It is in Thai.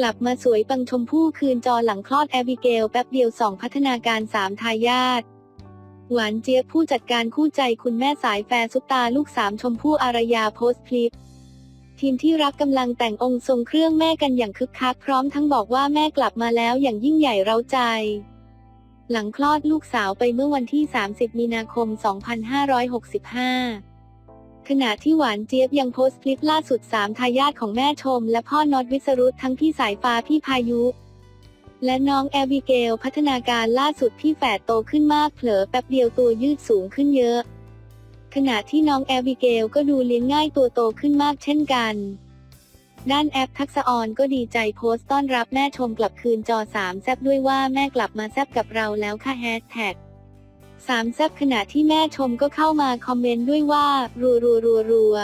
กลับมาสวยปังชมพู่คืนจอหลังคลอดแอบิเกลแป๊บเดียวสองพัฒนาการสามทายาทหวานเจี๊ยบผู้จัดการคู่ใจคุณแม่สายแฟร์ซุปตาลูกสามชมพู่อารยาโพสต์คลิป ทีมที่รักกำลังแต่งองค์ทรงเครื่องแม่กันอย่างคึกคักพร้อมทั้งบอกว่าแม่กลับมาแล้วอย่างยิ่งใหญ่เร้าใจ หลังคลอดลูกสาวไปเมื่อวันที่ 30 มีนาคม 2565 ขณะที่หวานเจี๊ยบยังโพสต์คลิปล่าสุด 3 ทายาทของแม่ชม และพ่อน็อตวิสรุตทั้งพี่สายฟ้าพี่พายุ และน้องแอบิเกลพัฒนาการล่าสุดที่แฝดโตขึ้นมากเผลอแป๊บเดียวตัวยืดสูงขึ้นเยอะ ขณะที่น้องแอบิเกลก็ดูเลี้ยงง่ายตัวโตขึ้นมากเช่นกัน ด้านแอปทักษะออนก็ดีใจโพสต์ต้อนรับแม่ชมกลับคืนจอสามแซบด้วยว่าแม่กลับมาแซบกับเราแล้วค่ะแฮชแท็ก สามแซบขณะที่แม่ชมก็เข้ามาคอมเมนต์ด้วยว่า รัวรัวรัวรัว